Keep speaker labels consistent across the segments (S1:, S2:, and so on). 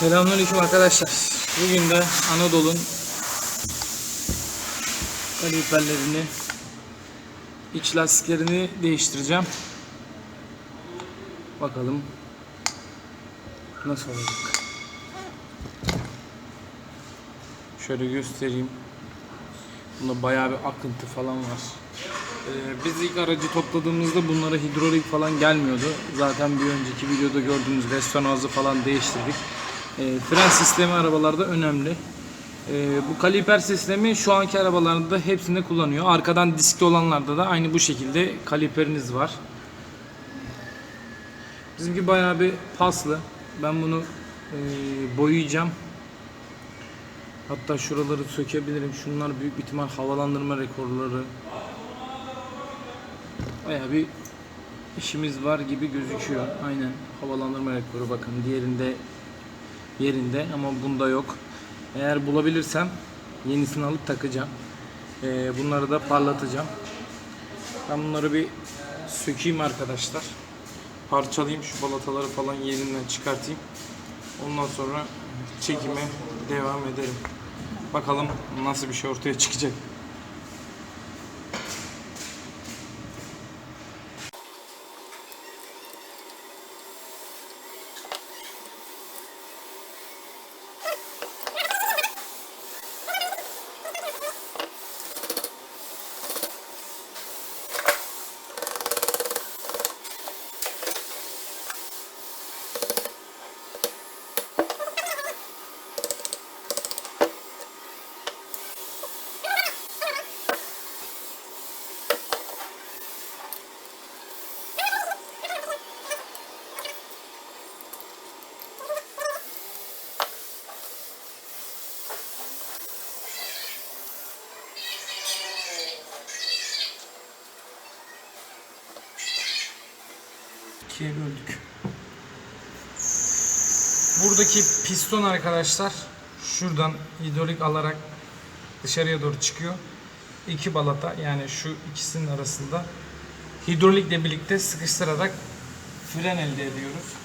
S1: Selamünaleyküm arkadaşlar. Bugün de Anadolu'nun kaliperlerini, iç lastiklerini değiştireceğim. Bakalım nasıl olacak. Şöyle göstereyim. Bunda bayağı bir akıntı falan var. Ee, biz ilk aracı topladığımızda bunlara hidrolik falan gelmiyordu. Zaten bir önceki videoda gördüğünüz restoran ağzı falan değiştirdik. Ee, fren sistemi arabalarda önemli. Ee, bu kaliper sistemi şu anki arabalarda hepsinde kullanıyor. Arkadan diskli olanlarda da aynı bu şekilde kaliperiniz var. Bizimki bayağı bir paslı. Ben bunu e, boyayacağım. Hatta şuraları sökebilirim. Şunlar büyük ihtimal havalandırma rekorları. Baya bir işimiz var gibi gözüküyor. Aynen havalandırma rekoru bakın diğerinde yerinde ama bunda yok. Eğer bulabilirsem yenisini alıp takacağım. Ee, bunları da parlatacağım. Ben bunları bir sökeyim arkadaşlar. Parçalayayım şu balataları falan yerinden çıkartayım. Ondan sonra çekime devam ederim. Bakalım nasıl bir şey ortaya çıkacak. İkiye böldük. Buradaki piston arkadaşlar şuradan hidrolik alarak dışarıya doğru çıkıyor. İki balata yani şu ikisinin arasında hidrolikle birlikte sıkıştırarak fren elde ediyoruz.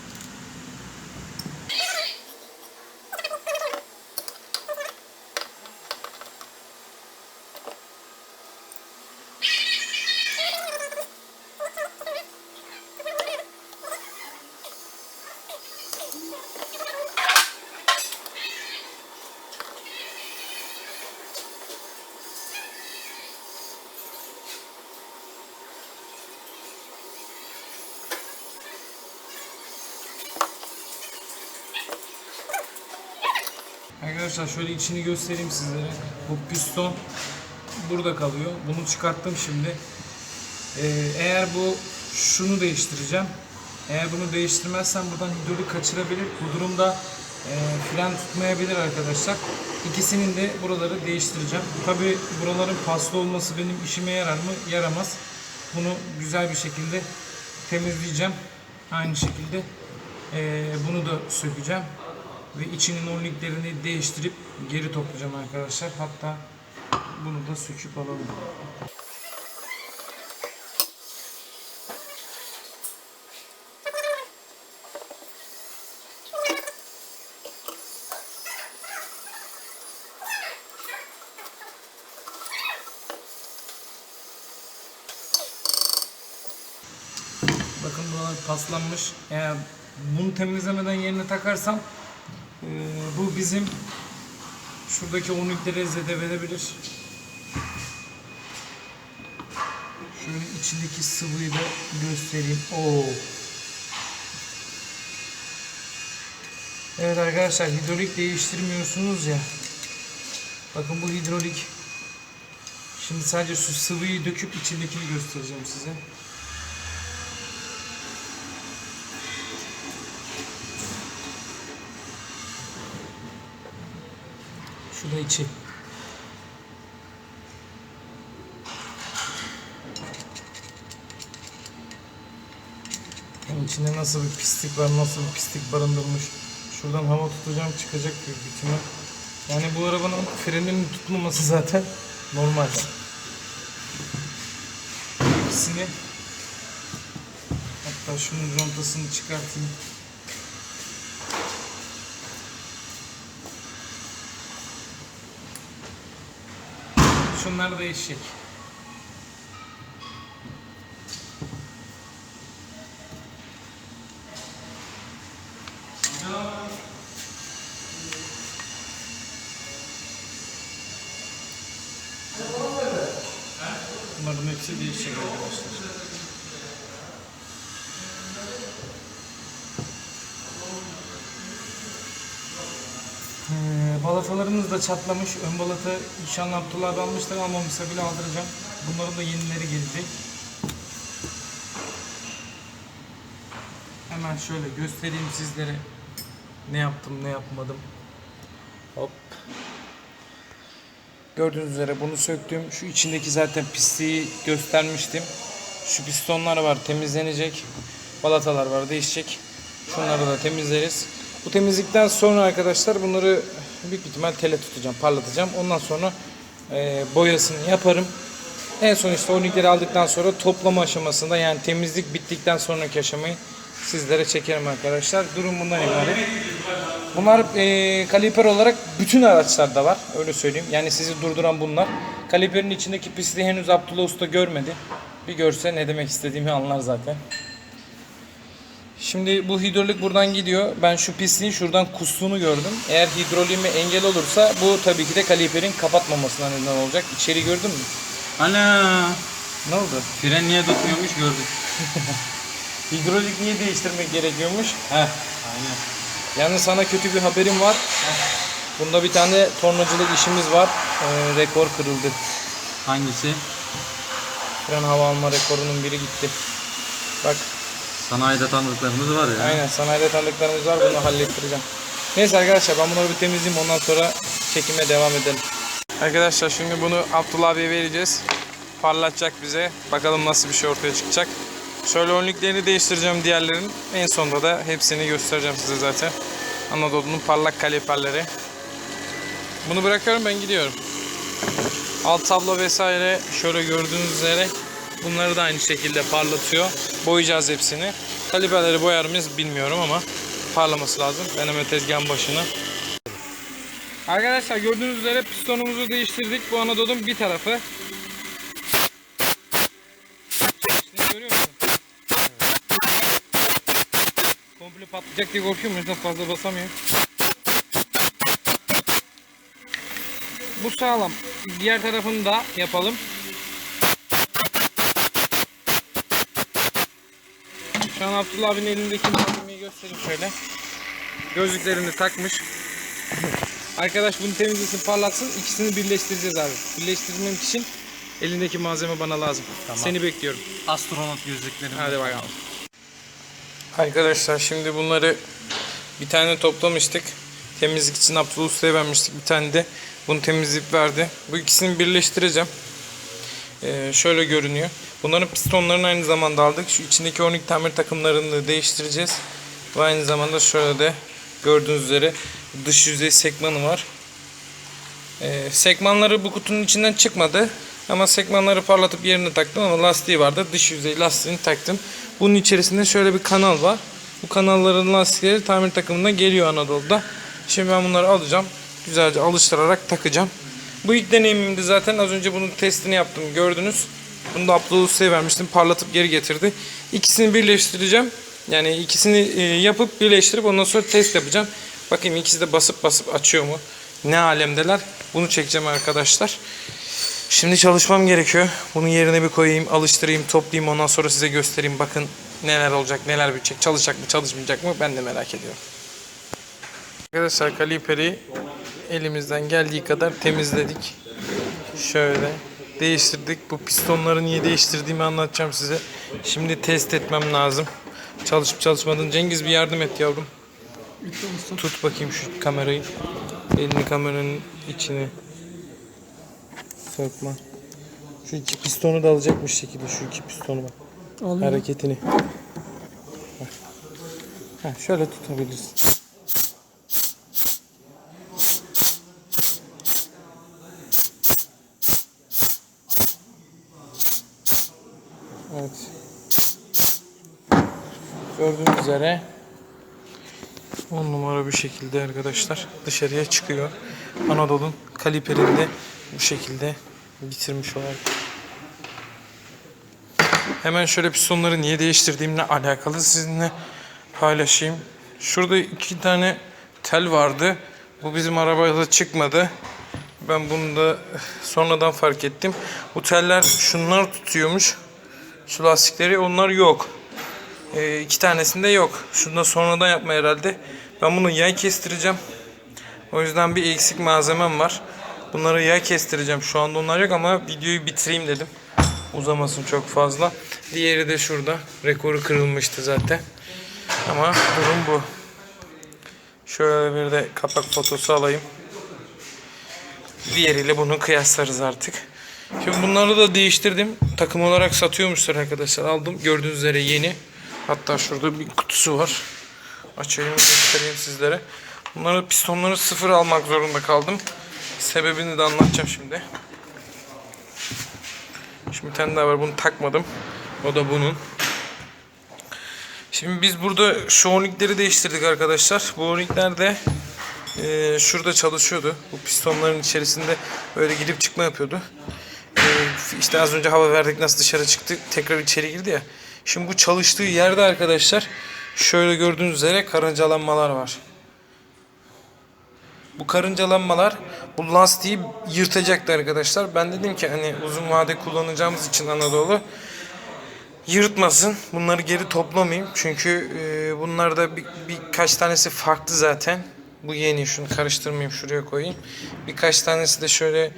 S1: Arkadaşlar şöyle içini göstereyim sizlere. Bu piston burada kalıyor. Bunu çıkarttım şimdi. Ee, eğer bu şunu değiştireceğim. Eğer bunu değiştirmezsem buradan hidrolik kaçırabilir. Bu durumda e, fren tutmayabilir arkadaşlar. İkisinin de buraları değiştireceğim. Tabi buraların paslı olması benim işime yarar mı? Yaramaz. Bunu güzel bir şekilde temizleyeceğim. Aynı şekilde e, bunu da sökeceğim ve içinin orliklerini değiştirip geri toplayacağım arkadaşlar. Hatta bunu da söküp alalım. Bakın buralar paslanmış. Eğer bunu temizlemeden yerine takarsam bu bizim şuradaki onlukları zedeverebilir. Şöyle içindeki sıvıyı da göstereyim. Oo. Evet arkadaşlar hidrolik değiştirmiyorsunuz ya. Bakın bu hidrolik. Şimdi sadece su sıvıyı döküp içindekini göstereceğim size. Şu da içi. Yani içinde nasıl bir pislik var, nasıl bir pislik barındırmış. Şuradan hava tutacağım çıkacak büyük ihtimal. Yani bu arabanın freninin tutmaması zaten normal. İkisini hatta şunun contasını çıkartayım. Şunlar değişecek. Bunların hepsi değişecek arkadaşlar. Ee, balatalarımız da çatlamış. Ön balata inşallah Abdullah abi almıştır almamışsa bile aldıracağım. Bunların da yenileri gelecek. Hemen şöyle göstereyim sizlere ne yaptım ne yapmadım. Hop. Gördüğünüz üzere bunu söktüm. Şu içindeki zaten pisliği göstermiştim. Şu pistonlar var temizlenecek. Balatalar var değişecek. Şunları da temizleriz. Bu temizlikten sonra arkadaşlar bunları büyük ihtimal tele tutacağım, parlatacağım. Ondan sonra e, boyasını yaparım. En son işte onikleri aldıktan sonra toplama aşamasında yani temizlik bittikten sonraki aşamayı sizlere çekerim arkadaşlar. Durum bundan ibaret. Bunlar e, kaliper olarak bütün araçlarda var. Öyle söyleyeyim. Yani sizi durduran bunlar. Kaliperin içindeki pisliği henüz Abdullah Usta görmedi. Bir görse ne demek istediğimi anlar zaten. Şimdi bu hidrolik buradan gidiyor. Ben şu pisliğin şuradan kustuğunu gördüm. Eğer hidroliğime engel olursa bu tabii ki de kaliperin kapatmamasına neden olacak. İçeri gördün mü?
S2: Ana
S1: Ne oldu?
S2: fren niye tutmuyormuş gördük.
S1: Hidrolik niye değiştirmek gerekiyormuş?
S2: Heh aynen.
S1: Yalnız sana kötü bir haberim var. Bunda bir tane tornacılık işimiz var. Ee, rekor kırıldı.
S2: Hangisi?
S1: Fren hava alma rekorunun biri gitti. Bak
S2: Sanayide tanıdıklarımız var ya.
S1: aynen sanayide tanıdıklarımız var bunu hallettireceğim. Neyse arkadaşlar ben bunları bir temizleyeyim ondan sonra çekime devam edelim. Arkadaşlar şimdi bunu Abdullah abiye vereceğiz. Parlatacak bize. Bakalım nasıl bir şey ortaya çıkacak. Şöyle önlüklerini değiştireceğim diğerlerin. En sonunda da hepsini göstereceğim size zaten. Anadolu'nun parlak kaliperleri. Bunu bırakıyorum ben gidiyorum. Alt tablo vesaire şöyle gördüğünüz üzere bunları da aynı şekilde parlatıyor. Boyayacağız hepsini. Kaliperleri boyar mıyız bilmiyorum ama parlaması lazım. Ben hemen tezgahın başına. Arkadaşlar gördüğünüz üzere pistonumuzu değiştirdik. Bu Anadolu'nun bir tarafı. Görüyor musun? Komple patlayacak diye korkuyorum. O yüzden fazla basamıyorum. Bu sağlam. Diğer tarafını da yapalım. Şu an Abdullah abinin elindeki malzemeyi göstereyim şöyle. Gözlüklerini takmış. Arkadaş bunu temizlesin, parlatsın. İkisini birleştireceğiz abi. Birleştirmem için elindeki malzeme bana lazım.
S2: Tamam.
S1: Seni bekliyorum.
S2: Astronot gözlüklerim.
S1: Hadi bakalım. Arkadaşlar şimdi bunları bir tane toplamıştık. Temizlik için Abdullah Usta'ya vermiştik bir tane de. Bunu temizleyip verdi. Bu ikisini birleştireceğim. Ee, şöyle görünüyor. Bunların pistonlarını aynı zamanda aldık. Şu içindeki 12 tamir takımlarını değiştireceğiz. Ve aynı zamanda şöyle de gördüğünüz üzere dış yüzey sekmanı var. Ee, sekmanları bu kutunun içinden çıkmadı. Ama sekmanları parlatıp yerine taktım ama lastiği vardı. Dış yüzey lastiğini taktım. Bunun içerisinde şöyle bir kanal var. Bu kanalların lastikleri tamir takımına geliyor Anadolu'da. Şimdi ben bunları alacağım. Güzelce alıştırarak takacağım. Bu ilk deneyimimdi zaten. Az önce bunun testini yaptım. Gördünüz. Bunu da Abdullah Usta'ya vermiştim. Parlatıp geri getirdi. İkisini birleştireceğim. Yani ikisini e, yapıp birleştirip ondan sonra test yapacağım. Bakayım ikisi de basıp basıp açıyor mu? Ne alemdeler? Bunu çekeceğim arkadaşlar. Şimdi çalışmam gerekiyor. Bunun yerine bir koyayım, alıştırayım, toplayayım. Ondan sonra size göstereyim. Bakın neler olacak, neler bitecek. Çalışacak mı, çalışmayacak mı? Ben de merak ediyorum. Arkadaşlar kaliperi elimizden geldiği kadar temizledik. Şöyle değiştirdik. Bu pistonları niye değiştirdiğimi anlatacağım size. Şimdi test etmem lazım. Çalışıp çalışmadığını. Cengiz bir yardım et yavrum. Tut bakayım şu kamerayı. Elini kameranın içine sokma. Şu iki pistonu da alacakmış şekilde şu iki pistonu bak. Hareketini. Bak. Ha, şöyle tutabilirsin. Gördüğünüz üzere 10 numara bir şekilde arkadaşlar dışarıya çıkıyor. Anadolu'nun kaliperinde bu şekilde bitirmiş olalım. Hemen şöyle pistonları niye değiştirdiğimle alakalı sizinle paylaşayım. Şurada iki tane tel vardı. Bu bizim arabada çıkmadı. Ben bunu da sonradan fark ettim. Bu teller şunlar tutuyormuş. Şu lastikleri onlar yok. Ee, iki tanesinde yok. Şunu da sonradan yapma herhalde. Ben bunu yay kestireceğim. O yüzden bir eksik malzemem var. Bunları yay kestireceğim. Şu anda onlar yok ama videoyu bitireyim dedim. Uzamasın çok fazla. Diğeri de şurada. Rekoru kırılmıştı zaten. Ama durum bu. Şöyle bir de kapak fotosu alayım. Diğeriyle bunu kıyaslarız artık. Şimdi bunları da değiştirdim. Takım olarak satıyormuşlar arkadaşlar. Aldım. Gördüğünüz üzere yeni. Hatta şurada bir kutusu var. Açayım göstereyim sizlere. Bunları pistonları sıfır almak zorunda kaldım. Sebebini de anlatacağım şimdi. Şimdi bir tane daha var. Bunu takmadım. O da bunun. Şimdi biz burada şu o-ringleri değiştirdik arkadaşlar. Bu o-ringler de e, şurada çalışıyordu. Bu pistonların içerisinde böyle girip çıkma yapıyordu. E, işte az önce hava verdik nasıl dışarı çıktı tekrar içeri girdi ya. Şimdi bu çalıştığı yerde arkadaşlar şöyle gördüğünüz üzere karıncalanmalar var. Bu karıncalanmalar bu lastiği yırtacaktı arkadaşlar. Ben dedim ki hani uzun vade kullanacağımız için Anadolu yırtmasın. Bunları geri toplamayayım. Çünkü e, bunlarda bir, birkaç tanesi farklı zaten. Bu yeni. Şunu karıştırmayayım. Şuraya koyayım. Birkaç tanesi de şöyle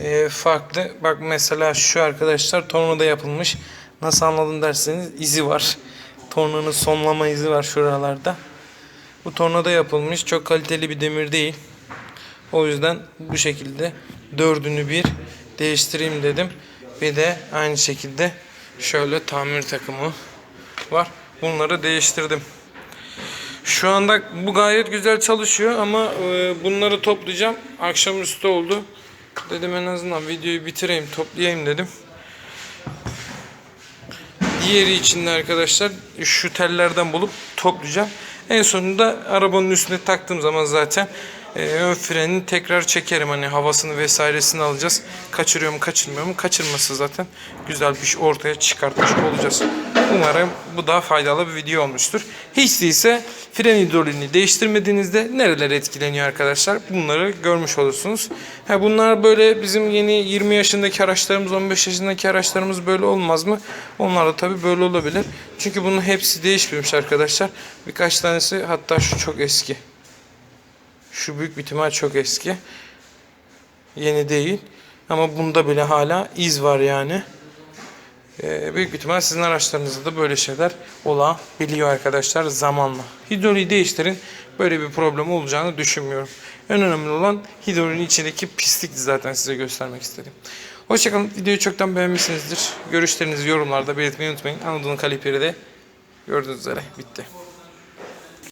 S1: e, farklı. Bak mesela şu arkadaşlar tornada yapılmış. Nasıl anladın derseniz izi var. Tornanın sonlama izi var şuralarda. Bu tornada yapılmış. Çok kaliteli bir demir değil. O yüzden bu şekilde dördünü bir değiştireyim dedim. Bir de aynı şekilde şöyle tamir takımı var. Bunları değiştirdim. Şu anda bu gayet güzel çalışıyor ama e, bunları toplayacağım. Akşamüstü oldu. Dedim en azından videoyu bitireyim, toplayayım dedim. Diğeri için de arkadaşlar şu tellerden bulup toplayacağım. En sonunda arabanın üstüne taktığım zaman zaten e, ön frenini tekrar çekerim. Hani havasını vesairesini alacağız. Kaçırıyor mu kaçırmıyor mu? Kaçırması zaten güzel bir şey ortaya çıkartmış olacağız. Umarım bu da faydalı bir video olmuştur. Hiç değilse fren hidroliğini değiştirmediğinizde nereler etkileniyor arkadaşlar? Bunları görmüş olursunuz. Ha, bunlar böyle bizim yeni 20 yaşındaki araçlarımız, 15 yaşındaki araçlarımız böyle olmaz mı? Onlar da tabii böyle olabilir. Çünkü bunun hepsi değişmemiş arkadaşlar. Birkaç tanesi hatta şu çok eski. Şu büyük bir ihtimal çok eski. Yeni değil. Ama bunda bile hala iz var yani. Ee, büyük ihtimal sizin araçlarınızda da böyle şeyler olabiliyor arkadaşlar zamanla. Hidroliği değiştirin. Böyle bir problem olacağını düşünmüyorum. En önemli olan hidroliğin içindeki pislikti zaten size göstermek istedim. Hoşçakalın. Videoyu çoktan beğenmişsinizdir. Görüşlerinizi yorumlarda belirtmeyi unutmayın. Anadolu Kaliperi de gördüğünüz üzere bitti.